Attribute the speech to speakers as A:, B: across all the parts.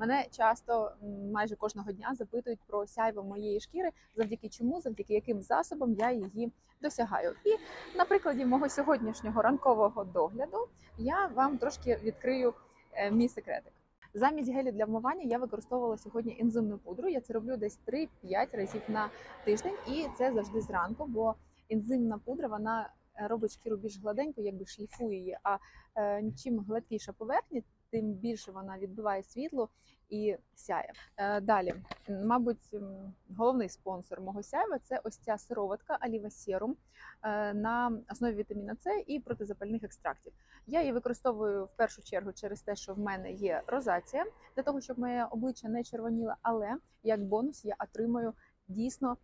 A: Мене часто майже кожного дня запитують про сяйво моєї шкіри, завдяки чому, завдяки яким засобам я її досягаю. І на прикладі мого сьогоднішнього ранкового догляду я вам трошки відкрию е, мій секретик. Замість гелю для вмивання я використовувала сьогодні ензимну пудру. Я це роблю десь 3-5 разів на тиждень, і це завжди зранку, бо ензимна пудра вона е, робить шкіру більш гладенькою, якби шліфує її. А е, чим гладкіша поверхня, тим більше вона відбиває світло і сяє. Е, далі, мабуть, головний спонсор мого сяйва це ось ця сироватка Aliva Serum е, на основі вітаміна С і протизапальних екстрактів. Я її використовую в першу чергу через те, що в мене є розація, для того, щоб моє обличчя не червоніло, але як бонус я отримую дійсно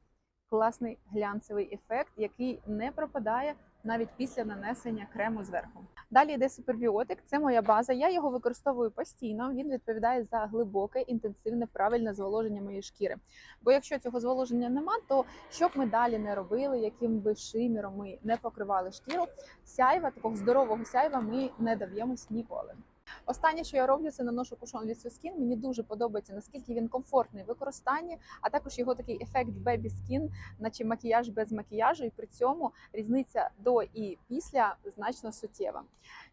A: класний глянцевий ефект, який не пропадає навіть після нанесення крему зверху. Далі йде супербіотик. Це моя база. Я його використовую постійно. Він відповідає за глибоке, інтенсивне, правильне зволоження моєї шкіри. Бо якщо цього зволоження нема, то що б ми далі не робили, яким би шиміром ми не покривали шкіру, сяйва такого здорового сяйва ми не доб'ємось ніколи. Останнє, що я роблю, це наношу кушон від Skin. Мені дуже подобається, наскільки він комфортний в використанні, а також його такий ефект Baby Skin, наче макіяж без макіяжу, і при цьому різниця до і після значно суттєва.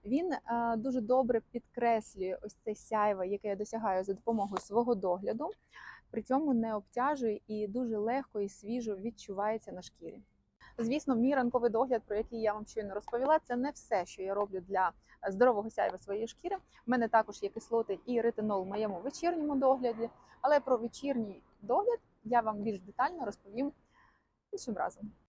A: Він е, дуже добре підкреслює ось це сяйво, яке я досягаю за допомогою свого догляду. При цьому не обтяжує і дуже легко і свіжо відчувається на шкірі. Звісно, мій ранковий догляд, про який я вам щойно розповіла, це не все, що я роблю для здорового сяйва своєї шкіри. У мене також є кислоти і ретинол в моєму вечірньому догляді. Але про вечірній догляд я вам більш детально розповім іншим разом.